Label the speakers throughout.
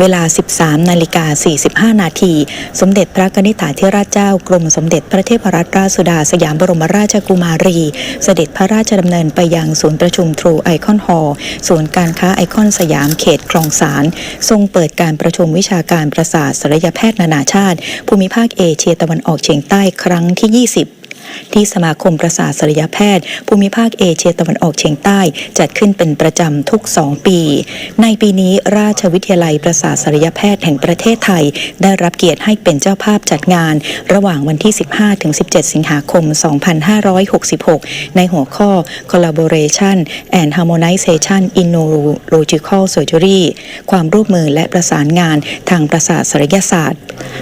Speaker 1: เวลา 13 นาฬิกา 45 นาที สมเด็จพระนิธิถาธิราชเจ้ากรมสมเด็จพระเทพรัตนราชสุดาสยามบรมราชกุมารี เสด็จพระราชดำเนินไปยังศูนย์ประชุมทรูไอคอนฮอลล์ศูนย์การค้าไอคอนสยามเขตคลองสาร ทรงเปิดการประชุมวิชาการประสาทศัลยแพทย์นานาชาติ ภูมิภาคเอเชียตะวันออกเฉียงใต้ครั้งที่ 20 ที่สมาคมประสาทศัลยแพทย์ ภูมิภาคเอเชียตะวันออกเฉียงใต้ จัดขึ้นเป็นประจำทุก 2 ปี ในปีนี้ราชวิทยาลัยประสาทศัลยแพทย์แห่งประเทศไทย ได้รับเกียรติให้เป็นเจ้าภาพจัดงาน ระหว่างวันที่ 15-17 สิงหาคม 2566 ในหัวข้อ Collaboration and Harmonization in Neurological Surgery ความร่วมมือและประสานงานทางประสาทศัลยศาสตร์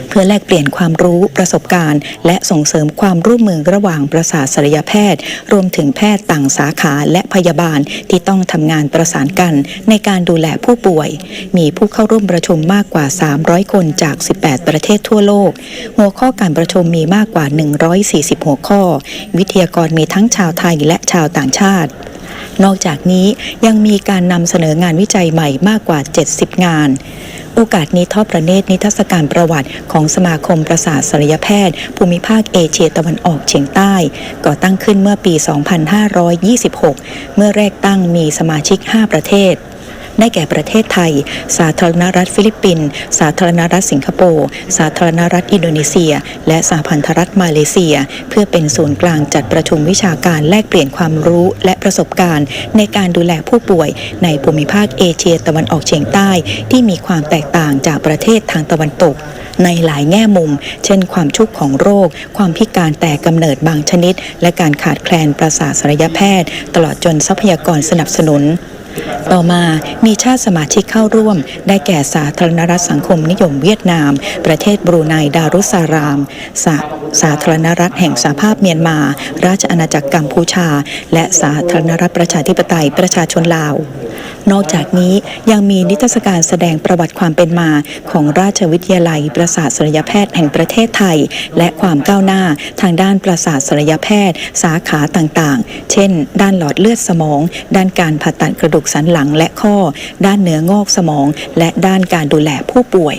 Speaker 1: เพื่อแลกเปลี่ยนความรู้ประสบการณ์ และส่งเสริมความร่วมมือระหว่างประสาทศัลยแพทย์ รวมถึงแพทย์ต่างสาขาและพยาบาลที่ต้องทำงานประสานกันในการดูแลผู้ป่วย มีผู้เข้าร่วมประชุมมากกว่า 300 คนจาก 18 ประเทศทั่วโลก หัวข้อการประชุมมีมากกว่า 140 หัวข้อ วิทยากรมีทั้งชาวไทยและชาวต่างชาติ นอกจากนี้ยังมีการนำเสนองานวิจัยใหม่มากกว่า 70 งาน โอกาสนี้ทอดประเนตรนิทรรศการประวัติของสมาคมประสาทศัลยแพทย์ ภูมิภาคเอเชียตะวันออกเฉียงใต้ ก่อตั้งขึ้นเมื่อปี 2526 เมื่อแรกตั้งมีสมาชิก 5 ประเทศ ได้แก่ประเทศไทย สาธารณรัฐฟิลิปปินส์สาธารณรัฐสิงคโปร์สาธารณรัฐอินโดนีเซีย และสหพันธรัฐมาเลเซีย เพื่อเป็นศูนย์กลางจัดประชุมวิชาการแลกเปลี่ยนความรู้และประสบการณ์ ในการดูแลผู้ป่วยในภูมิภาคเอเชียตะวันออกเฉียงใต้ ที่มีความแตกต่างจากประเทศทางตะวันตก ในหลายแง่มุม เช่น ความชุกของโรค ความพิการแต่กำเนิดบางชนิด และการขาดแคลนประสาทศัลยแพทย์ ตลอดจนทรัพยากรสนับสนุน ต่อมามีชาติสมาชิกเข้าร่วม ได้แก่สาธารณรัฐสังคมนิยมเวียดนาม ประเทศบรูไนดารุสาราม สาสาธารณรัฐแห่งสหภาพเมียนมา ราชอาณาจักรกัมพูชา และสาธารณรัฐประชาธิปไตยประชาชนลาว นอกจากนี้ยังมีนิทรรศการแสดงประวัติความเป็นมาของราชวิทยาลัย ประสาทศัลยแพทย์แห่งประเทศไทย และความก้าวหน้าทางด้านประสาทศัลยแพทย์ สาขาต่างๆ เช่น ด้านหลอดเลือดสมอง ด้านการผ่าตัดกระดูกสันหลังและข้อ ด้านเนื้องอกสมอง และด้านการดูแลผู้ป่วย